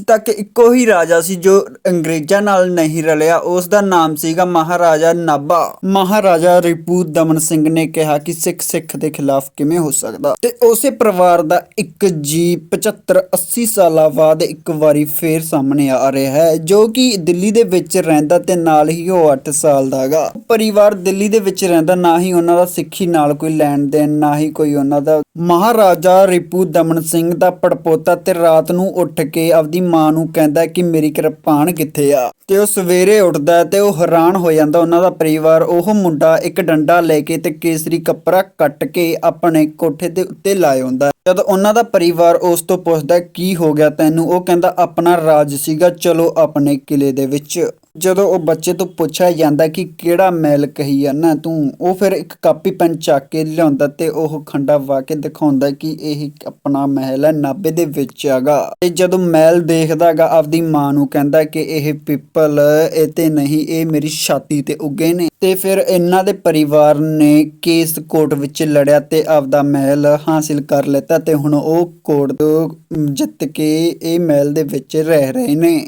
ਅੱਜ ਤੱਕ ਇੱਕੋ ਹੀ ਰਾਜਾ ਸੀ ਜੋ ਅੰਗਰੇਜ਼ਾਂ ਨਾਲ ਨਹੀਂ ਰਲਿਆ। ਉਸ ਦਾ ਨਾਮ ਸੀਗਾ ਮਹਾਰਾਜਾ ਨਾਭਾ। ਮਹਾਰਾਜਾ ਰਿਪੂ ਦਮਨ ਸਿੰਘ ਨੇ ਕਿਹਾ ਕਿ ਸਿੱਖ ਸਿੱਖ ਦੇ ਖਿਲਾਫ ਕਿਵੇਂ ਹੋ ਸਕਦਾ? ਤੇ ਉਸੇ ਪਰਿਵਾਰ ਦਾ ਇੱਕ ਜੀ 75 80 ਸਾਲਾਂ ਬਾਅਦ ਇੱਕ ਵਾਰੀ ਫੇਰ ਸਾਹਮਣੇ ਆ ਰਿਹਾ ਹੈ, ਜੋ ਕਿ ਦਿੱਲੀ ਦੇ ਵਿੱਚ ਰਹਿੰਦਾ ਤੇ ਨਾਲ ਹੀ ਉਹ 8 ਸਾਲ ਦਾ ਹੈਗਾ। ਪਰਿਵਾਰ ਦਿੱਲੀ ਦੇ ਵਿੱਚ ਰਹਿੰਦਾ, ਨਾ ਹੀ ਉਹਨਾਂ ਦਾ ਸਿੱਖੀ ਨਾਲ ਕੋਈ ਲੈਣ ਦੇਣ, ਨਾ ਹੀ ਕੋਈ ਉਹਨਾਂ ਦਾ। ਮਹਾਰਾਜਾ ਰਿਪੂ ਦਮਨ ਸਿੰਘ ਦਾ ਪੜਪੋਤਾ ਤੇ ਰਾਤ ਨੂੰ ਉੱਠ ਕੇ ਆਪਦੀ ਮਾਂ ਨੂੰ ਕਹਿੰਦਾ ਕਿ ਮੇਰੀ ਕਿਰਪਾਨ ਕਿੱਥੇ ਆ? ਤੇ ਉਹ ਸਵੇਰੇ ਉੱਠਦਾ ਤੇ ਉਹ ਹੈਰਾਨ ਹੋ ਜਾਂਦਾ। ਉਹਨਾਂ ਦਾ ਪਰਿਵਾਰ, ਉਹ ਮੁੰਡਾ ਇੱਕ ਡੰਡਾ ਲੈ ਕੇ ਤੇ ਕੇਸਰੀ ਕੱਪੜਾ ਕੱਟ ਕੇ ਆਪਣੇ ਕੋਠੇ ਦੇ ਉੱਤੇ ਲਾਇਆ ਹੁੰਦਾ ਜਦ ਉਹਨਾਂ ਦਾ ਪਰਿਵਾਰ ਉਸ ਤੋਂ ਪੁੱਛਦਾ, ਕੀ ਹੋ ਗਿਆ ਤੈਨੂੰ? ਉਹ ਕਹਿੰਦਾ, ਆਪਣਾ ਰਾਜ ਸੀਗਾ, ਚਲੋ ਆਪਣੇ ਕਿਲੇ ਦੇ ਵਿੱਚ। ਜਦੋਂ ਉਹ ਬੱਚੇ ਤੋਂ ਪੁੱਛਿਆ ਜਾਂਦਾ ਕਿ ਕਿਹੜਾ ਮੈਲ ਕਹੀ ਆ ਤੂੰ, ਉਹ ਫਿਰ ਇੱਕ ਕਾਪੀ ਪੈਨ ਚੱਕ ਕੇ ਲਿਆਉਂਦਾ ਤੇ ਉਹ ਖੰਡਾ ਵਾ ਕੇ ਦਿਖਾਉਂਦਾ ਕਿ ਇਹ ਆਪਣਾ ਮਹਿਲ ਹੈ, ਨਾਭੇ ਦੇ ਵਿੱਚ ਹੈਗਾ। ਤੇ ਜਦੋਂ ਮਹਿਲ ਦੇਖਦਾਗਾ ਆਪਦੀ ਮਾਂ ਨੂੰ ਕਹਿੰਦਾ ਕਿ ਇਹ ਪਿੱਪਲ ਇਹ ਤੇ ਨਹੀਂ, ਇਹ ਮੇਰੀ ਛਾਤੀ ਤੇ ਉੱਗੇ ਨੇ। ਤੇ ਫਿਰ ਇਹਨਾਂ ਦੇ ਪਰਿਵਾਰ ਨੇ ਕੇਸ ਕੋਰਟ ਵਿੱਚ ਲੜਿਆ ਤੇ ਆਪਦਾ ਮਹਿਲ ਹਾਸਿਲ ਕਰ ਲਿੱਤਾ ਤੇ ਹੁਣ ਉਹ ਕੋਰਟ ਤੋਂ ਜਿੱਤ ਕੇ ਇਹ ਮਹਿਲ ਦੇ ਵਿੱਚ ਰਹਿ ਰਹੇ ਨੇ।